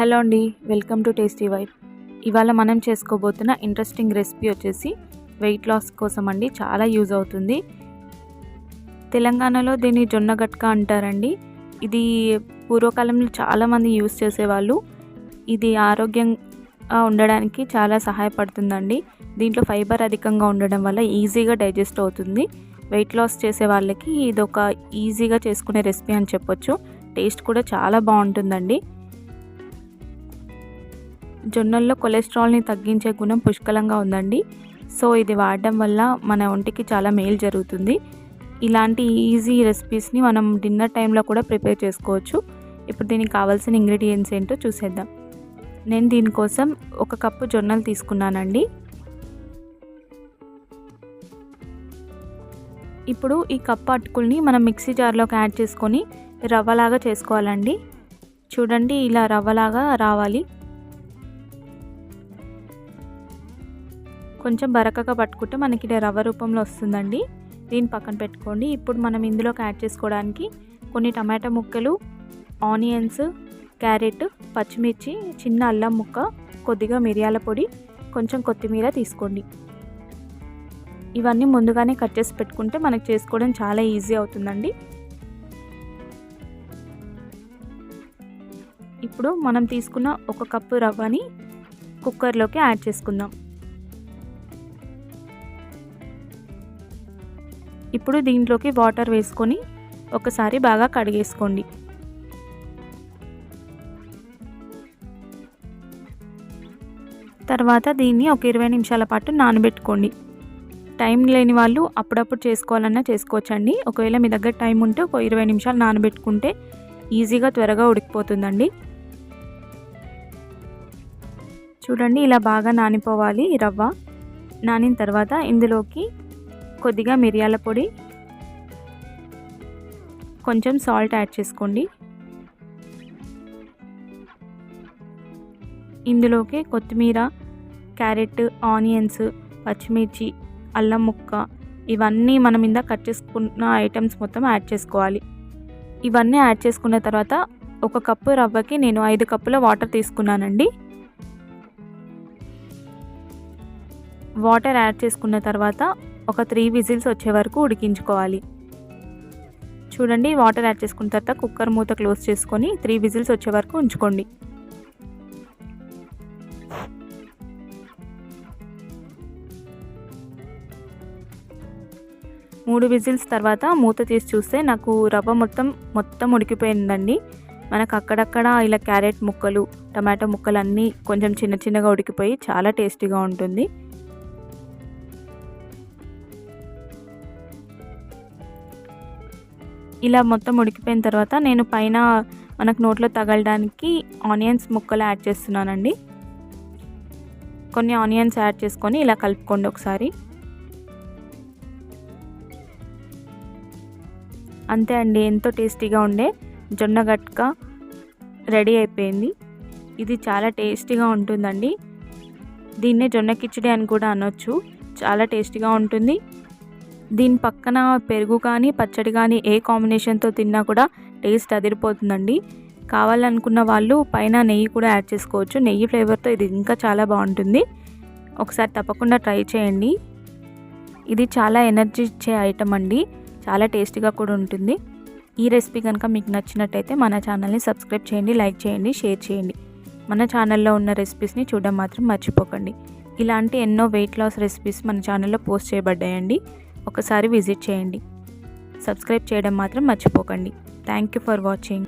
Hello అండి welcome to tasty wife. ఇవాళ మనం చేసుకోబోతున్న ఇంట్రెస్టింగ్ రెసిపీ వచ్చేసి వెయిట్ లాస్ కోసం అండి చాలా యూజ్ అవుతుంది. తెలంగాణలో దీన్ని జొన్న గట్క అంటారండి. ఇది పూర్వకాలంలో చాలామంది యూజ్ చేసేవాళ్ళు. ఇది ఆరోగ్యంగా ఉండడానికి చాలా సహాయపడుతుందండి. దీంట్లో ఫైబర్ అధికంగా ఉండడం వల్ల ఈజీగా డైజెస్ట్ అవుతుంది. వెయిట్ లాస్ చేసే వాళ్ళకి ఇది ఒక ఈజీగా చేసుకునే రెసిపీ అని చెప్పొచ్చు. టేస్ట్ కూడా చాలా బాగుంటుందండి. జొన్నల్లో కొలెస్ట్రాల్ని తగ్గించే గుణం పుష్కలంగా ఉందండి. సో ఇది వాడడం వల్ల మన ఒంటికి చాలా మేలు జరుగుతుంది. ఇలాంటి ఈజీ రెసిపీస్ని మనం డిన్నర్ టైంలో కూడా ప్రిపేర్ చేసుకోవచ్చు. ఇప్పుడు దీనికి కావాల్సిన ఇంగ్రీడియంట్స్ ఏంటో చూసేద్దాం. నేను దీనికోసం ఒక కప్పు జొన్నలు తీసుకున్నానండి. ఇప్పుడు ఈ కప్పు అటుకుల్ని మనం మిక్సీ జార్లోకి యాడ్ చేసుకొని రవ్వలాగా చేసుకోవాలండి. చూడండి ఇలా రవ్వలాగా రావాలి. కొంచెం బరకగా పట్టుకుంటే మనకి రవ్వ రూపంలో వస్తుందండి. దీన్ని పక్కన పెట్టుకోండి. ఇప్పుడు మనం ఇందులోకి యాడ్ చేసుకోవడానికి కొన్ని టమాటా ముక్కలు ఆనియన్స్ క్యారెట్ పచ్చిమిర్చి చిన్న అల్లం ముక్క కొద్దిగా మిరియాల పొడి కొంచెం కొత్తిమీర తీసుకోండి. ఇవన్నీ ముందుగానే కట్ చేసి పెట్టుకుంటే మనకు చేసుకోవడం చాలా ఈజీ అవుతుందండి. ఇప్పుడు మనం తీసుకున్న ఒక కప్పు రవ్వని కుక్కర్లోకి యాడ్ చేసుకుందాం. ఇప్పుడు దీంట్లోకి వాటర్ వేసుకొని ఒకసారి బాగా కడిగేసుకోండి. తర్వాత దీన్ని ఒక ఇరవై నిమిషాల పాటు నానబెట్టుకోండి. టైం లేని వాళ్ళు అప్పుడప్పుడు చేసుకోవాలన్నా చేసుకోవచ్చండి. ఒకవేళ మీ దగ్గర టైం ఉంటే ఒక ఇరవై నిమిషాలు నానబెట్టుకుంటే ఈజీగా త్వరగా ఉడికిపోతుందండి. చూడండి ఇలా బాగా నానిపోవాలి రవ్వ. నానిన తర్వాత ఇందులోకి కొద్దిగా మిరియాల పొడి కొంచెం సాల్ట్ యాడ్ చేసుకోండి. ఇందులోకి కొత్తిమీర క్యారెట్ ఆనియన్స్ పచ్చిమిర్చి అల్లం ముక్క ఇవన్నీ మనం ఇందా కట్ చేసుకున్న ఐటమ్స్ మొత్తం యాడ్ చేసుకోవాలి. ఇవన్నీ యాడ్ చేసుకున్న తర్వాత ఒక కప్పు రవ్వకి నేను ఐదు కప్పుల వాటర్ తీసుకున్నానండి. వాటర్ యాడ్ చేసుకున్న తర్వాత ఒక త్రీ విజిల్స్ వచ్చే వరకు ఉడికించుకోవాలి. చూడండి వాటర్ యాడ్ చేసుకున్న తర్వాత కుక్కర్ మూత క్లోజ్ చేసుకొని త్రీ విజిల్స్ వచ్చే వరకు ఉంచుకోండి. మూడు విజిల్స్ తర్వాత మూత తీసి చూస్తే నాకు రవ్వ మొత్తం మొత్తం ఉడికిపోయిందండి. మనకు అక్కడక్కడ ఇలా క్యారెట్ ముక్కలు టమాటో ముక్కలు అన్నీ కొంచెం చిన్న చిన్నగా ఉడికిపోయి చాలా టేస్టీగా ఉంటుంది. ఇలా మొత్తం ఉడికిపోయిన తర్వాత నేను పైన మనకు నోట్లో తగలడానికి ఆనియన్స్ ముక్కలు యాడ్ చేస్తున్నానండి. కొన్ని ఆనియన్స్ యాడ్ చేసుకొని ఇలా కలుపుకోండి ఒకసారి. అంతే అండి ఎంతో టేస్టీగా ఉండే జొన్న గట్క రెడీ అయిపోయింది. ఇది చాలా టేస్టీగా ఉంటుందండి. దీన్నే జొన్న కిచడి అని కూడా అనొచ్చు. చాలా టేస్టీగా ఉంటుంది. దీని పక్కన పెరుగు కానీ పచ్చడి కానీ ఏ కాంబినేషన్తో తిన్నా కూడా టేస్ట్ అదిరిపోతుందండి. కావాలనుకున్న వాళ్ళు పైన నెయ్యి కూడా యాడ్ చేసుకోవచ్చు. నెయ్యి ఫ్లేవర్తో ఇది ఇంకా చాలా బాగుంటుంది. ఒకసారి తప్పకుండా ట్రై చేయండి. ఇది చాలా ఎనర్జీ ఇచ్చే ఐటమ్ అండి. చాలా టేస్టీగా కూడా ఉంటుంది. ఈ రెసిపీ కనుక మీకు నచ్చినట్టయితే మన ఛానల్ని సబ్స్క్రైబ్ చేయండి లైక్ చేయండి షేర్ చేయండి. మన ఛానల్లో ఉన్న రెసిపీస్ని చూడడం మాత్రం మర్చిపోకండి. ఇలాంటి ఎన్నో వెయిట్ లాస్ రెసిపీస్ మన ఛానల్లో పోస్ట్ చేయబడ్డాయండి. ఒకసారి విజిట్ చేయండి. సబ్స్క్రైబ్ చేయడం మాత్రం మర్చిపోకండి. Thank you for watching